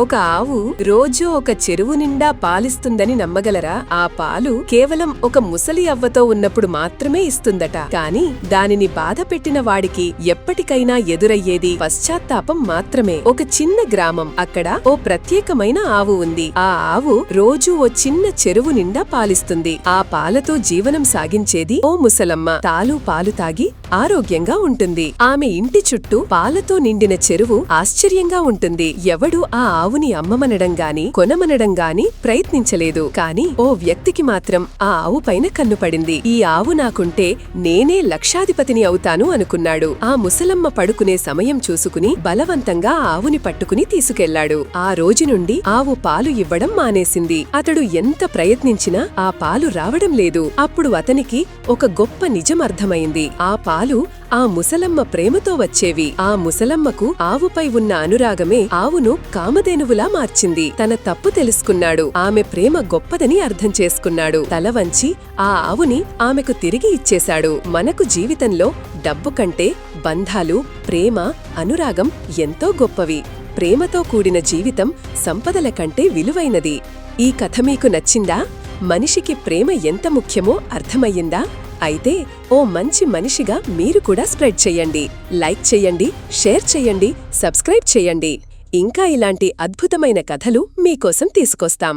ఒక ఆవు రోజూ ఒక చెరువు నిండా పాలిస్తుందని నమ్మగలరా? ఆ పాలు కేవలం ఒక ముసలి అవ్వతో ఉన్నప్పుడు మాత్రమే ఇస్తుందట. కాని దానిని బాధ పెట్టిన వాడికి ఎప్పటికైనా ఎదురయ్యేది పశ్చాత్తాపం మాత్రమే. ఒక చిన్న గ్రామం. అక్కడ ఓ ప్రత్యేకమైన ఆవు ఉంది. ఆ ఆవు రోజూ ఓ చిన్న చెరువు నిండా పాలిస్తుంది. ఆ పాలతో జీవనం సాగించేది ఓ ముసలమ్మ. తాలు పాలు తాగి ఆరోగ్యంగా ఉంటుంది. ఆమె ఇంటి చుట్టూ పాలతో నిండిన చెరువు ఆశ్చర్యంగా ఉంటుంది. ఎవడు ఆ ఆవుని అమ్మమనడం గాని కొనమనడం గాని ప్రయత్నించలేదు. కాని ఓ వ్యక్తికి మాత్రం ఆ ఆవు పైన కన్ను పడింది. ఈ ఆవు నాకుంటే నేనే లక్షాధిపతిని అవుతాను అనుకున్నాడు. ఆ ముసలమ్మ పడుకునే సమయం చూసుకుని బలవంతంగా ఆవుని పట్టుకుని తీసుకెళ్ళాడు. ఆ రోజు నుండి ఆవు పాలు ఇవ్వడం మానేసింది. అతడు ఎంత ప్రయత్నించినా ఆ పాలు రావడం లేదు. అప్పుడు అతనికి ఒక గొప్ప నిజం అర్థమైంది. ఆ పాలు ఆ ముసలమ్మ ప్రేమతో వచ్చేవి. ఆ ముసలమ్మకు ఆవుపై ఉన్న అనురాగమే ఆవును కామధేనువులా మార్చింది. తన తప్పు తెలుసుకున్నాడు. ఆమె ప్రేమ గొప్పదని అర్థం చేసుకున్నాడు. తల వంచి ఆ ఆవుని ఆమెకు తిరిగి ఇచ్చేశాడు. మనకు జీవితంలో డబ్బు కంటే బంధాలు ప్రేమ అనురాగం ఎంతో గొప్పవి. ప్రేమతో కూడిన జీవితం సంపదల కంటే విలువైనది. ఈ కథ మీకు నచ్చిందా? మనిషికి ప్రేమ ఎంత ముఖ్యమో అర్థమయ్యిందా? అయితే ఓ మంచి మనిషిగా మీరు కూడా స్ప్రెడ్ చేయండి. లైక్ చేయండి షేర్ చేయండి సబ్స్క్రైబ్ చేయండి. ఇంకా ఇలాంటి అద్భుతమైన కథలు మీకోసం తీసుకొస్తాం.